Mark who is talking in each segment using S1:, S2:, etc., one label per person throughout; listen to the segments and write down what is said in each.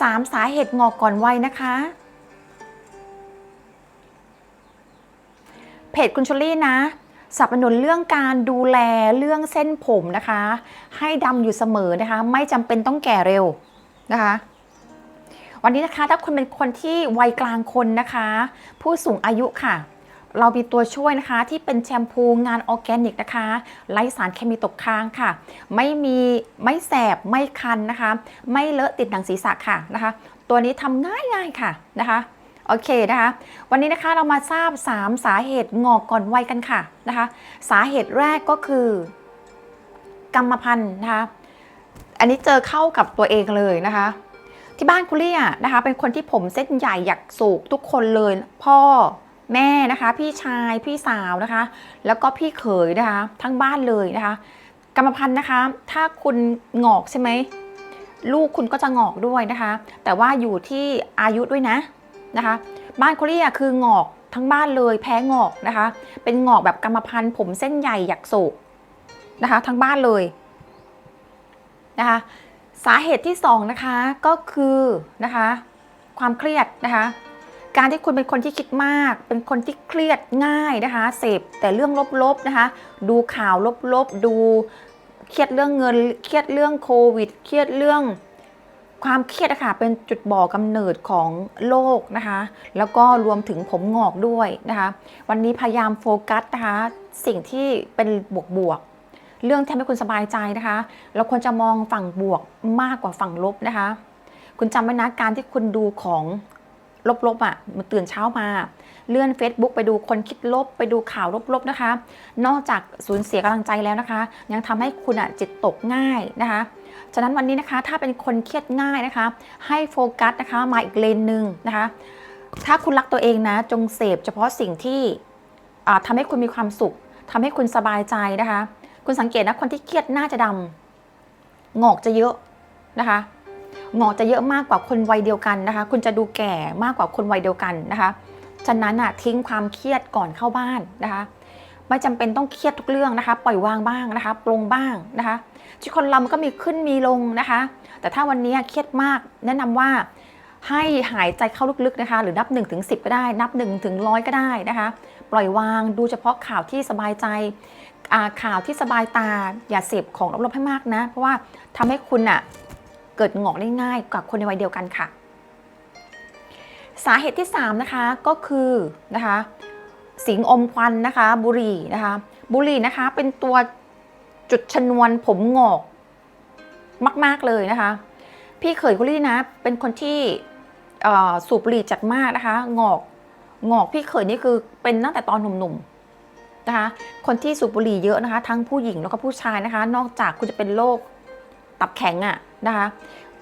S1: 3 สาเหตุงอกก่อนวัยนะคะเพจคุณชลลี่นะสนับสนุนเรื่องการดูแลเรื่องเส้นผมนะคะ ให้ดำอยู่เสมอนะคะ ไม่จำเป็นต้องแก่เร็วนะคะ วันนี้นะคะถ้าคุณเป็นคนที่วัยกลางคนนะคะ ผู้สูงอายุค่ะ เรามีตัวช่วยนะคะที่เป็นแชมพูงานออร์แกนิกนะคะไร้สารเคมีตกค้างค่ะ ไม่มีไม่แสบไม่คันนะคะ ไม่เลอะติดหนังศีรษะค่ะนะคะ ตัวนี้ทำง่ายๆค่ะนะคะโอเคนะคะ วันนี้นะคะเรามาทราบ 3 สาเหตุงอกก่อนวัยกันค่ะนะคะ สาเหตุแรกก็คือ กรรมพันธุ์นะคะ อันนี้เจอเข้ากับตัวเองเลยนะคะ ที่บ้านคุณลี่ะนะคะ เป็นคนที่ผมเส้นใหญ่อยากสูกทุกคนเลย พ่อ แม่นะคะ พี่ชายพี่สาวนะคะ แล้วก็พี่เขยนะคะ ทั้งบ้านเลยนะคะ กรรมพันธุ์นะคะ ถ้าคุณงอกใช่ไหมลูกคุณก็จะงอกด้วยนะคะ แต่ว่าอยู่ที่อายุด้วยนะนะคะ บ้านคุณลี่อะคืองอกทั้งบ้านเลยแพ้งอกนะคะ เป็นงอกแบบกรรมพันธุ์ผมเส้นใหญ่อยากสูกนะคะ ทั้งบ้านเลยนะคะสาเหตุที่2นะคะก็คือนะคะความเครียดนะคะ การที่คุณเป็นคนที่คิดมาก เป็นคนที่เครียดง่ายนะคะ เสพแต่เรื่องลบๆนะคะ ดูข่าวลบๆ ดูเครียดเรื่องเงิน เครียดเรื่องโควิด เครียดเรื่องความเครียดนะคะเป็นจุดบ่อกำเนิดของโรคนะคะ แล้วก็รวมถึงผมงอกด้วยนะคะ วันนี้พยายามโฟกัสนะคะ สิ่งที่เป็นบวกๆเรื่องที่ทำให้คุณสบายใจนะคะ เราควรจะมองฝั่งบวกมากกว่าฝั่งลบนะคะ คุณจำไว้นะการที่คุณดูของ ลบๆอะมันตื่นเช้ามา เลื่อน Facebook ไปดูคนคิดลบไปดูข่าวลบๆนะคะ นอกจากสูญเสียกำลังใจแล้วนะคะ ยังทำให้คุณอะจิตตกง่ายนะคะ ฉะนั้นวันนี้นะคะถ้าเป็นคนเครียดง่ายนะคะ ให้โฟกัสนะคะมาอีกเลนหนึ่งนะคะ ถ้าคุณรักตัวเองนะ จงเสพเฉพาะสิ่งที่อ่าทำให้คุณมีความสุขทำให้คุณสบายใจนะคะ คุณสังเกตนะคนที่เครียดหน้าจะดำงอกจะเยอะนะคะ งอกจะเยอะมากกว่าคนวัยเดียวกันนะคะ คุณจะดูแก่มากกว่าคนวัยเดียวกันนะคะ ฉะนั้นอะทิ้งความเครียดก่อนเข้าบ้านนะคะไม่จำเป็นต้องเครียดทุกเรื่องนะคะ ปล่อยวางบ้างนะคะปลงบ้างนะคะชีวิตคนเรามันก็มีขึ้นมีลงนะคะ แต่ถ้าวันนี้เครียดมากแนะนำว่าให้หายใจเข้าลึกๆนะคะ หรือนับ1นถึงสิก็ได้ นับ1นถึงร้อยก็ได้นะคะ ปล่อยวางดูเฉพาะข่าวที่สบายใจข่าวที่สบายตาอย่าเสพของลบๆให้มากนะ เพราะว่าทำให้คุณอะ เกิดงอกได้ง่ายกว่าคนในวัยเดียวกันค่ะ สาเหตุที่ 3 นะคะก็คือนะคะสิงอมควันนะคะ บุหรี่นะคะ บุหรี่นะคะเป็นตัวจุดชนวนผมงอกมาก ๆ เลยนะคะ พี่เขยคุลี่นะ เป็นคนที่สูบบุหรี่จัดมากนะคะงอกงอกพี่เขยนี่คือเป็นตั้งแต่ตอนหนุ่มๆนะคะ คนที่สูบบุหรี่เยอะนะคะ ทั้งผู้หญิงแล้วก็ผู้ชายนะคะ นอกจากคุณจะเป็นโรค ตับแข็งอะนะคะ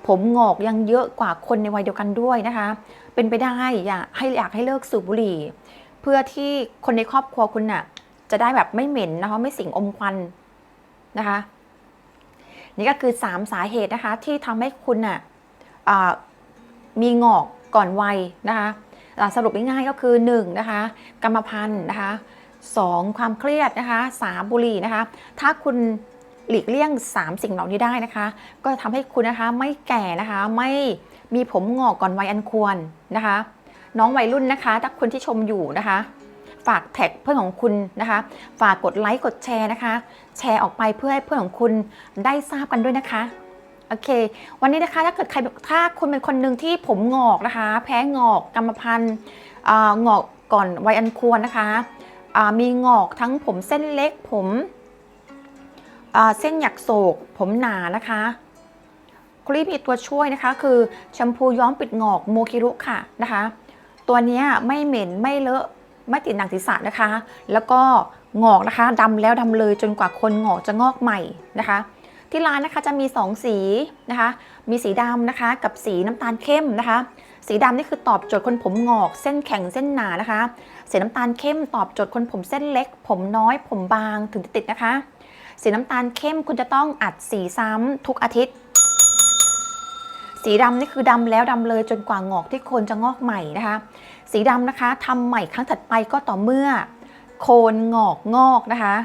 S1: ผมงอกยังเยอะกว่าคนในวัยเดียวกันด้วยนะคะ เป็นไปได้อยากให้อยากให้เลิกสูบบุหรี่ เพื่อที่คนในครอบครัวคุณน่ะจะได้แบบไม่เหม็นนะคะไม่สิ่งอมควันนะคะ นี่ก็คือ 3 สาเหตุนะคะ ที่ทำให้คุณน่ะอ่ามีงอกก่อนวัยนะคะสรุปง่ายๆก็คือ 1 นะคะกรรมพันธุ์นะคะ 2 ความเครียดนะคะ 3 บุหรี่นะคะ ถ้าคุณ หลีกเลี่ยง 3 สิ่งเหล่านี้ได้นะคะ ก็จะทำให้คุณนะคะไม่แก่นะคะไม่มีผมงอกก่อนวัยอันควรนะคะ น้องวัยรุ่นนะคะ ถ้าคนที่ชมอยู่นะคะ ฝากแท็กเพื่อนของคุณนะคะ ฝากกดไลค์กดแชร์นะคะ แชร์ออกไปเพื่อให้เพื่อนของคุณได้ทราบกันด้วยนะคะโอเค วันนี้นะคะถ้าเกิดใครถ้าคุณเป็นคนหนึ่งที่ผมงอกนะคะ แพ้งอกกรรมพันธุ์งอกก่อนวัยอันควรนะคะมีงอกทั้งผมเส้นเล็กผม เส้นหยักโศก ผมหนานะคะครีมมีตัวช่วยนะคะ คือแชมพูย้อมปิดงอกโมคิรุค่ะนะคะ ตัวนี้ไม่เหม็นไม่เลอะไม่ติดหนังศีรษะนะคะ แล้วก็งอกนะคะดำแล้วดำเลยจนกว่าคนงอกจะงอกใหม่นะคะ ที่ร้านนะคะจะมี 2 สีนะคะ มีสีดำนะคะ กับสีน้ำตาลเข้มนะคะ สีดำนี่คือตอบโจทย์คนผมงอก เส้นแข็งเส้นหนานะคะ สีน้ำตาลเข้มตอบโจทย์คนผมเส้นเล็ก ผมน้อยผมบางถึงจะติดนะคะ สีน้ำตาลเข้มคุณจะต้องอัดสีซ้ำทุกอาทิตย์ สีดำนี่คือดำแล้วดำเลยจนกว่างอกที่โคนจะงอกใหม่นะคะ สีดำนะคะทำใหม่ครั้งถัดไปก็ต่อเมื่อ โคนงอกงอกนะคะ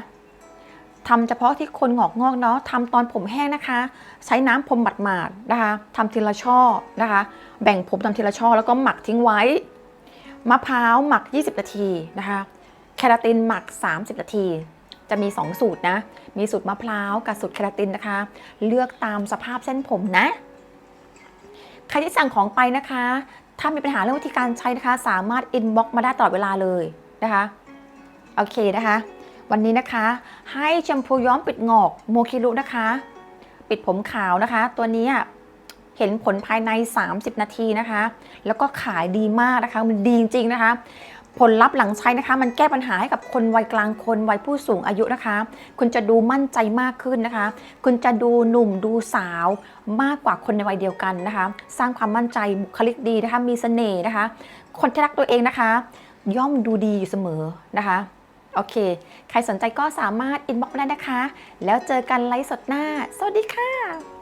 S1: ทำเฉพาะที่คนงอกงอกเนาะทำตอนผมแห้งนะคะ ใช้น้ำพรมบัดหมาดๆนะคะทำทีละช่อนะคะ แบ่งผมทำทีละช่อแล้วก็หมักทิ้งไว้ มะพร้าวหมัก 20 นาทีนะคะ แคราตินหมัก 30 นาที จะมี 2 สูตรนะ มีสูตรมะพร้าวกับสูตรแคราตินนะคะ เลือกตามสภาพเส้นผมนะ ใครที่สั่งของไปนะคะ ถ้ามีปัญหาเรื่องวิธีการใช้นะคะ สามารถอินบ็อกมาได้ตลอดเวลาเลยนะคะ โอเคนะคะ วันนี้นะคะ ให้แชมพูย้อมปิดงอกโมคิรุนะคะ ปิดผมขาวนะคะ ตัวนี้เห็นผลภายใน 30 นาทีนะคะ แล้วก็ขายดีมากนะคะ มันดีจริงๆนะคะ ผลลัพธ์หลังใช้นะคะ มันแก้ปัญหาให้กับคนวัยกลางคนวัยผู้สูงอายุนะคะ คุณจะดูมั่นใจมากขึ้นนะคะ คุณจะดูหนุ่มดูสาวมากกว่าคนในวัยเดียวกันนะคะ สร้างความมั่นใจบุคลิกดีนะคะ มีเสน่ห์นะคะ คนที่รักตัวเองนะคะ ย่อมดูดีอยู่เสมอนะคะโอเค ใครสนใจก็สามารถอินบ็อกซ์ได้นะคะ แล้วเจอกันไลฟ์สดหน้า สวัสดีค่ะ